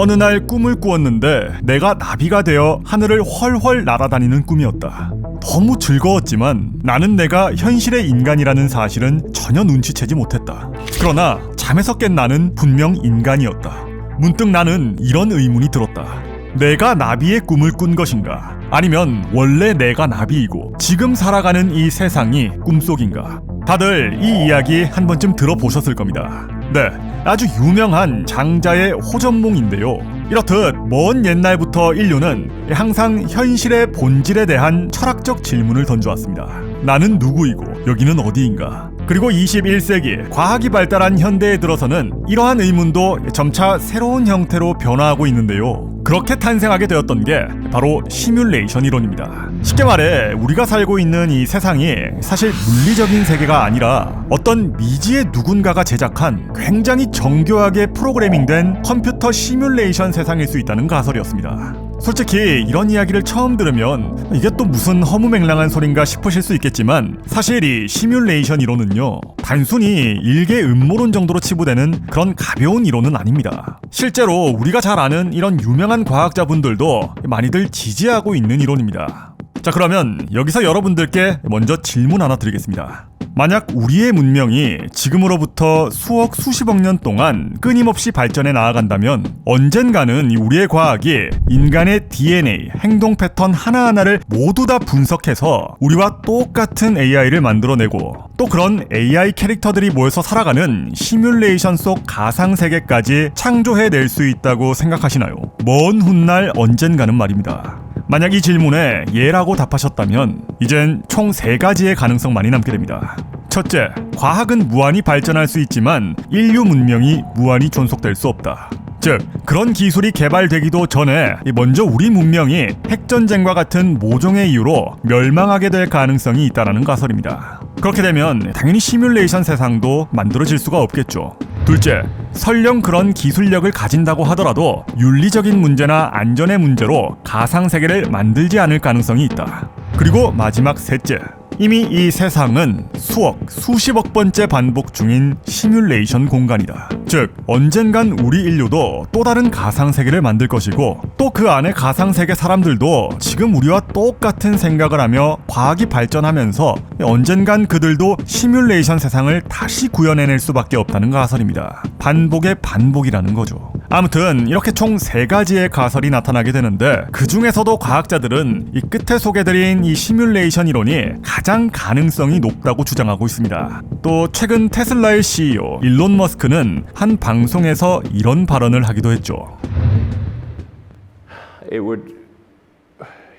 어느 날 꿈을 꾸었는데 내가 나비가 되어 하늘을 훨훨 날아다니는 꿈이었다. 너무 즐거웠지만 나는 내가 현실의 인간이라는 사실은 전혀 눈치채지 못했다. 그러나 잠에서 깬 나는 분명 인간이었다. 문득 나는 이런 의문이 들었다. 내가 나비의 꿈을 꾼 것인가? 아니면 원래 내가 나비이고 지금 살아가는 이 세상이 꿈속인가? 다들 이 이야기 한 번쯤 들어보셨을 겁니다. 네, 아주 유명한 장자의 호전몽인데요. 이렇듯 먼 옛날부터 인류는 항상 현실의 본질에 대한 철학적 질문을 던져왔습니다. 나는 누구이고 여기는 어디인가? 그리고 21세기 과학이 발달한 현대에 들어서는 이러한 의문도 점차 새로운 형태로 변화하고 있는데요. 그렇게 탄생하게 되었던 게 바로 시뮬레이션 이론입니다. 쉽게 말해 우리가 살고 있는 이 세상이 사실 물리적인 세계가 아니라 어떤 미지의 누군가가 제작한 굉장히 정교하게 프로그래밍된 컴퓨터 시뮬레이션 세상일 수 있다는 가설이었습니다. 솔직히 이런 이야기를 처음 들으면 이게 또 무슨 허무맹랑한 소린가 싶으실 수 있겠지만 사실 이 시뮬레이션 이론은요 단순히 일개 음모론 정도로 치부되는 그런 가벼운 이론은 아닙니다. 실제로 우리가 잘 아는 이런 유명한 과학자분들도 많이들 지지하고 있는 이론입니다. 자 그러면 여기서 여러분들께 먼저 질문 하나 드리겠습니다. 만약 우리의 문명이 지금으로부터 수억 수십억 년 동안 끊임없이 발전해 나아간다면 언젠가는 우리의 과학이 인간의 DNA, 행동 패턴 하나하나를 모두 다 분석해서 우리와 똑같은 AI를 만들어내고 또 그런 AI 캐릭터들이 모여서 살아가는 시뮬레이션 속 가상 세계까지 창조해낼 수 있다고 생각하시나요? 먼 훗날 언젠가는 말입니다. 만약 이 질문에 예라고 답하셨다면 이젠 총 세 가지의 가능성만이 남게 됩니다. 첫째, 과학은 무한히 발전할 수 있지만 인류 문명이 무한히 존속될 수 없다. 즉, 그런 기술이 개발되기도 전에 먼저 우리 문명이 핵전쟁과 같은 모종의 이유로 멸망하게 될 가능성이 있다는 가설입니다. 그렇게 되면 당연히 시뮬레이션 세상도 만들어질 수가 없겠죠. 둘째, 설령 그런 기술력을 가진다고 하더라도 윤리적인 문제나 안전의 문제로 가상 세계를 만들지 않을 가능성이 있다. 그리고 마지막 셋째, 이미 이 세상은 수억, 수십억 번째 반복 중인 시뮬레이션 공간이다. 즉, 언젠간 우리 인류도 또 다른 가상세계를 만들 것이고, 또 그 안에 가상세계 사람들도 지금 우리와 똑같은 생각을 하며 과학이 발전하면서 언젠간 그들도 시뮬레이션 세상을 다시 구현해낼 수밖에 없다는 가설입니다. 반복의 반복이라는 거죠. 아무튼 이렇게 총 세 가지의 가설이 나타나게 되는데 그 중에서도 과학자들은 이 끝에 소개드린 이 시뮬레이션 이론이 가장 가능성이 높다고 주장하고 있습니다. 또 최근 테슬라의 CEO 일론 머스크는 한 방송에서 이런 발언을 하기도 했죠. it would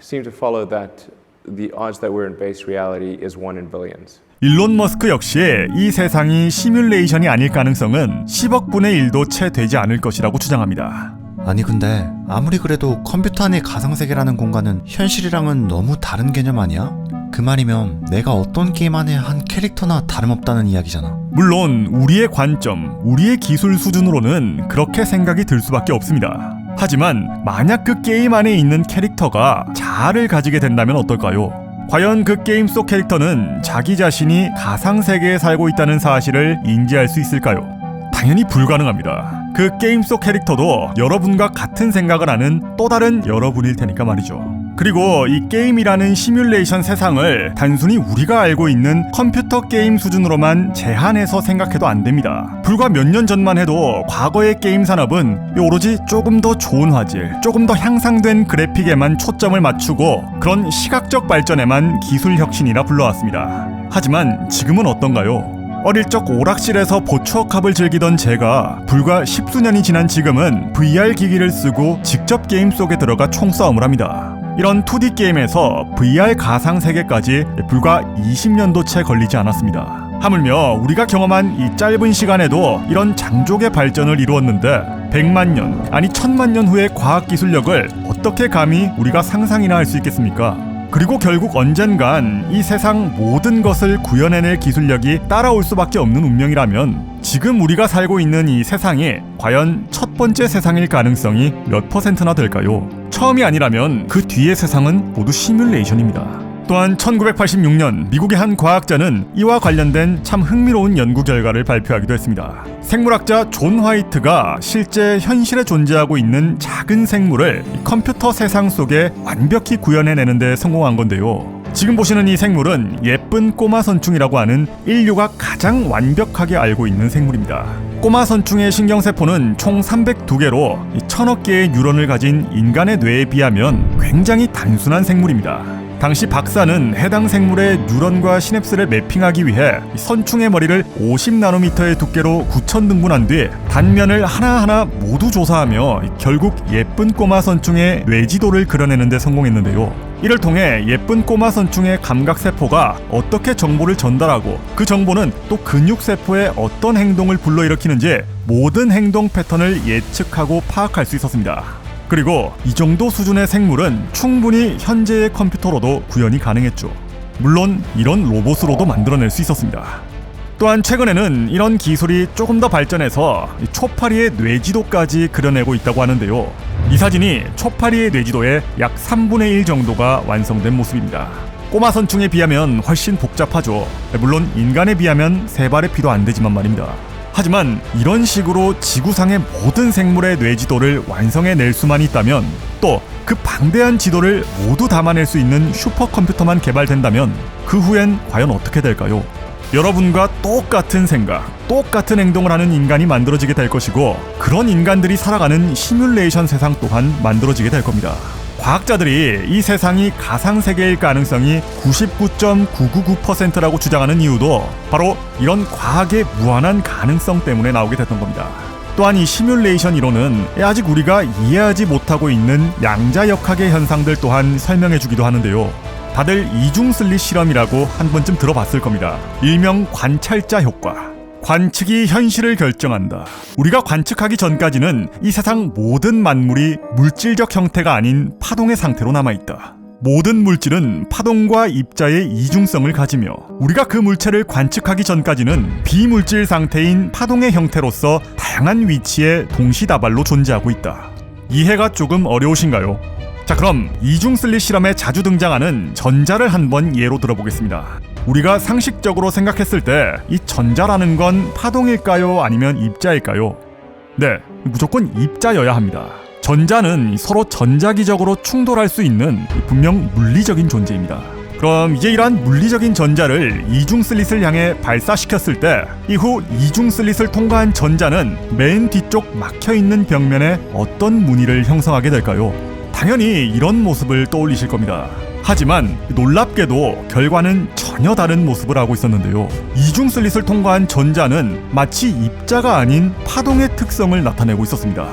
seem to follow that the odds that we're in base reality is 1 in billions. 일론 머스크 역시 이 세상이 시뮬레이션이 아닐 가능성은 10억 분의 1도 채 되지 않을 것이라고 주장합니다. 아니 근데 아무리 그래도 컴퓨터 안의 가상세계라는 공간은 현실이랑은 너무 다른 개념 아니야? 그 말이면 내가 어떤 게임 안에 한 캐릭터나 다름없다는 이야기잖아. 물론 우리의 관점, 우리의 기술 수준으로는 그렇게 생각이 들 수밖에 없습니다. 하지만 만약 그 게임 안에 있는 캐릭터가 자아를 가지게 된다면 어떨까요? 과연 그 게임 속 캐릭터는 자기 자신이 가상 세계에 살고 있다는 사실을 인지할 수 있을까요? 당연히 불가능합니다. 그 게임 속 캐릭터도 여러분과 같은 생각을 하는 또 다른 여러분일 테니까 말이죠. 그리고 이 게임이라는 시뮬레이션 세상을 단순히 우리가 알고 있는 컴퓨터 게임 수준으로만 제한해서 생각해도 안 됩니다. 불과 몇 년 전만 해도 과거의 게임 산업은 오로지 조금 더 좋은 화질, 조금 더 향상된 그래픽에만 초점을 맞추고 그런 시각적 발전에만 기술 혁신이라 불러왔습니다. 하지만 지금은 어떤가요? 어릴 적 오락실에서 보추어캅을 즐기던 제가 불과 십수년이 지난 지금은 VR 기기를 쓰고 직접 게임 속에 들어가 총싸움을 합니다. 이런 2D 게임에서 VR 가상 세계까지 불과 20년도 채 걸리지 않았습니다. 하물며 우리가 경험한 이 짧은 시간에도 이런 장족의 발전을 이루었는데 100만 년, 아니 1000만 년 후의 과학 기술력을 어떻게 감히 우리가 상상이나 할 수 있겠습니까? 그리고 결국 언젠간 이 세상 모든 것을 구현해낼 기술력이 따라올 수밖에 없는 운명이라면 지금 우리가 살고 있는 이 세상이 과연 첫 번째 세상일 가능성이 몇 퍼센트나 될까요? 처음이 아니라면 그 뒤의 세상은 모두 시뮬레이션입니다. 또한 1986년 미국의 한 과학자는 이와 관련된 참 흥미로운 연구 결과를 발표하기도 했습니다. 생물학자 존 화이트가 실제 현실에 존재하고 있는 작은 생물을 컴퓨터 세상 속에 완벽히 구현해내는 데 성공한 건데요. 지금 보시는 이 생물은 예쁜 꼬마 선충이라고 하는 인류가 가장 완벽하게 알고 있는 생물입니다. 꼬마 선충의 신경세포는 총 302개로 천억 개의 뉴런을 가진 인간의 뇌에 비하면 굉장히 단순한 생물입니다. 당시 박사는 해당 생물의 뉴런과 시냅스를 매핑하기 위해 선충의 머리를 50나노미터의 두께로 9천 등분한 뒤 단면을 하나하나 모두 조사하며 결국 예쁜 꼬마 선충의 뇌지도를 그려내는 데 성공했는데요. 이를 통해 예쁜 꼬마 선충의 감각 세포가 어떻게 정보를 전달하고 그 정보는 또 근육 세포에 어떤 행동을 불러일으키는지 모든 행동 패턴을 예측하고 파악할 수 있었습니다. 그리고 이 정도 수준의 생물은 충분히 현재의 컴퓨터로도 구현이 가능했죠. 물론 이런 로봇으로도 만들어낼 수 있었습니다. 또한 최근에는 이런 기술이 조금 더 발전해서 이 초파리의 뇌지도까지 그려내고 있다고 하는데요. 이 사진이 초파리의 뇌지도의 약 3분의 1 정도가 완성된 모습입니다. 꼬마 선충에 비하면 훨씬 복잡하죠. 물론 인간에 비하면 세 발의 피도 안 되지만 말입니다. 하지만 이런 식으로 지구상의 모든 생물의 뇌지도를 완성해낼 수만 있다면 또 그 방대한 지도를 모두 담아낼 수 있는 슈퍼컴퓨터만 개발된다면 그 후엔 과연 어떻게 될까요? 여러분과 똑같은 생각, 똑같은 행동을 하는 인간이 만들어지게 될 것이고 그런 인간들이 살아가는 시뮬레이션 세상 또한 만들어지게 될 겁니다. 과학자들이 이 세상이 가상 세계일 가능성이 99.999%라고 주장하는 이유도 바로 이런 과학의 무한한 가능성 때문에 나오게 됐던 겁니다. 또한 이 시뮬레이션 이론은 아직 우리가 이해하지 못하고 있는 양자역학의 현상들 또한 설명해 주기도 하는데요. 다들 이중 슬릿 실험이라고 한 번쯤 들어봤을 겁니다. 일명 관찰자 효과. 관측이 현실을 결정한다. 우리가 관측하기 전까지는 이 세상 모든 만물이 물질적 형태가 아닌 파동의 상태로 남아있다. 모든 물질은 파동과 입자의 이중성을 가지며 우리가 그 물체를 관측하기 전까지는 비물질 상태인 파동의 형태로서 다양한 위치에 동시다발로 존재하고 있다. 이해가 조금 어려우신가요? 자 그럼 이중 슬릿 실험에 자주 등장하는 전자를 한번 예로 들어보겠습니다. 우리가 상식적으로 생각했을 때 이 전자라는 건 파동일까요? 아니면 입자일까요? 네, 무조건 입자여야 합니다. 전자는 서로 전자기적으로 충돌할 수 있는 분명 물리적인 존재입니다. 그럼 이제 이러한 물리적인 전자를 이중 슬릿을 향해 발사시켰을 때 이후 이중 슬릿을 통과한 전자는 맨 뒤쪽 막혀 있는 벽면에 어떤 무늬를 형성하게 될까요? 당연히 이런 모습을 떠올리실 겁니다. 하지만 놀랍게도 결과는 전혀 다른 모습을 하고 있었는데요. 이중 슬릿을 통과한 전자는 마치 입자가 아닌 파동의 특성을 나타내고 있었습니다.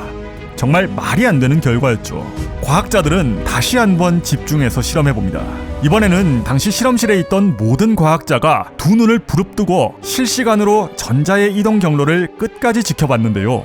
정말 말이 안 되는 결과였죠. 과학자들은 다시 한번 집중해서 실험해 봅니다. 이번에는 당시 실험실에 있던 모든 과학자가 두 눈을 부릅뜨고 실시간으로 전자의 이동 경로를 끝까지 지켜봤는데요.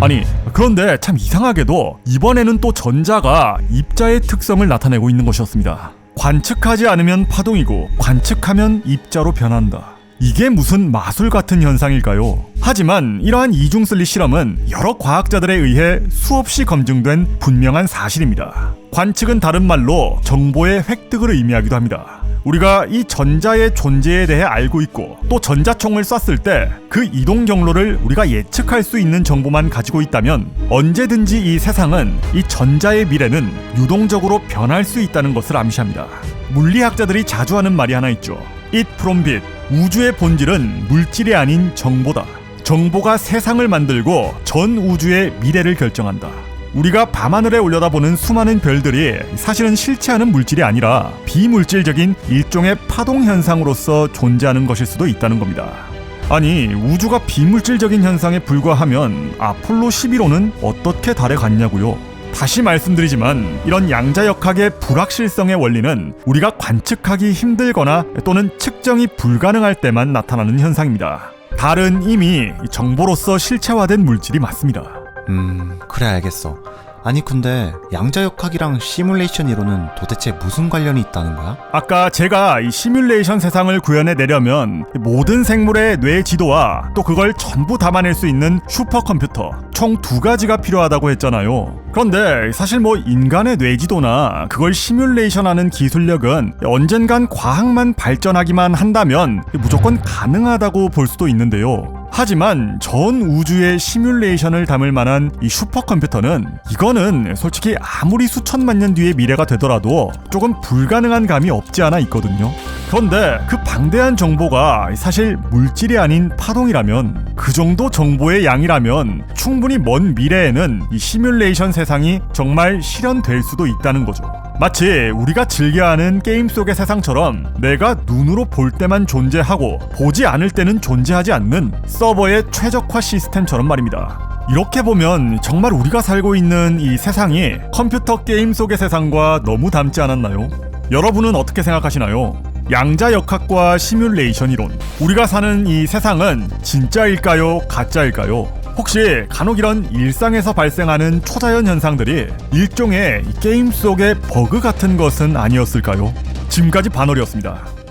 아니, 그런데 참 이상하게도 이번에는 또 전자가 입자의 특성을 나타내고 있는 것이었습니다. 관측하지 않으면 파동이고 관측하면 입자로 변한다. 이게 무슨 마술 같은 현상일까요? 하지만 이러한 이중 슬릿 실험은 여러 과학자들에 의해 수없이 검증된 분명한 사실입니다. 관측은 다른 말로 정보의 획득을 의미하기도 합니다. 우리가 이 전자의 존재에 대해 알고 있고 또 전자총을 쐈을 때 그 이동 경로를 우리가 예측할 수 있는 정보만 가지고 있다면 언제든지 이 세상은 이 전자의 미래는 유동적으로 변할 수 있다는 것을 암시합니다. 물리학자들이 자주 하는 말이 하나 있죠. It from bit. 우주의 본질은 물질이 아닌 정보다. 정보가 세상을 만들고 전 우주의 미래를 결정한다. 우리가 밤하늘에 올려다보는 수많은 별들이 사실은 실체하는 물질이 아니라 비물질적인 일종의 파동 현상으로서 존재하는 것일 수도 있다는 겁니다. 아니, 우주가 비물질적인 현상에 불과하면 아폴로 11호는 어떻게 달에 갔냐고요? 다시 말씀드리지만 이런 양자역학의 불확실성의 원리는 우리가 관측하기 힘들거나 또는 측정이 불가능할 때만 나타나는 현상입니다. 달은 이미 정보로서 실체화된 물질이 맞습니다. 음, 그래 알겠어. 아니 근데 양자역학이랑 시뮬레이션 이론은 도대체 무슨 관련이 있다는 거야? 아까 제가 이 시뮬레이션 세상을 구현해 내려면 모든 생물의 뇌 지도와 또 그걸 전부 담아낼 수 있는 슈퍼컴퓨터 총 두 가지가 필요하다고 했잖아요. 그런데 사실 뭐 인간의 뇌 지도나 그걸 시뮬레이션하는 기술력은 언젠간 과학만 발전하기만 한다면 무조건 가능하다고 볼 수도 있는데요. 하지만 전 우주의 시뮬레이션을 담을 만한 이 슈퍼컴퓨터는 이거는 솔직히 아무리 수천만 년 뒤의 미래가 되더라도 조금 불가능한 감이 없지 않아 있거든요. 그런데 그 방대한 정보가 사실 물질이 아닌 파동이라면 그 정도 정보의 양이라면 충분히 먼 미래에는 이 시뮬레이션 세상이 정말 실현될 수도 있다는 거죠. 마치 우리가 즐겨하는 게임 속의 세상처럼 내가 눈으로 볼 때만 존재하고 보지 않을 때는 존재하지 않는 서버의 최적화 시스템처럼 말입니다. 이렇게 보면 정말 우리가 살고 있는 이 세상이 컴퓨터 게임 속의 세상과 너무 닮지 않았나요? 여러분은 어떻게 생각하시나요? 양자 역학과 시뮬레이션 이론. 우리가 사는 이 세상은 진짜일까요? 가짜일까요? 혹시 간혹 이런 일상에서 발생하는 초자연 현상들이 일종의 이 게임 속의 버그 같은 것은 아니었을까요? 지금까지 반월이었습니다.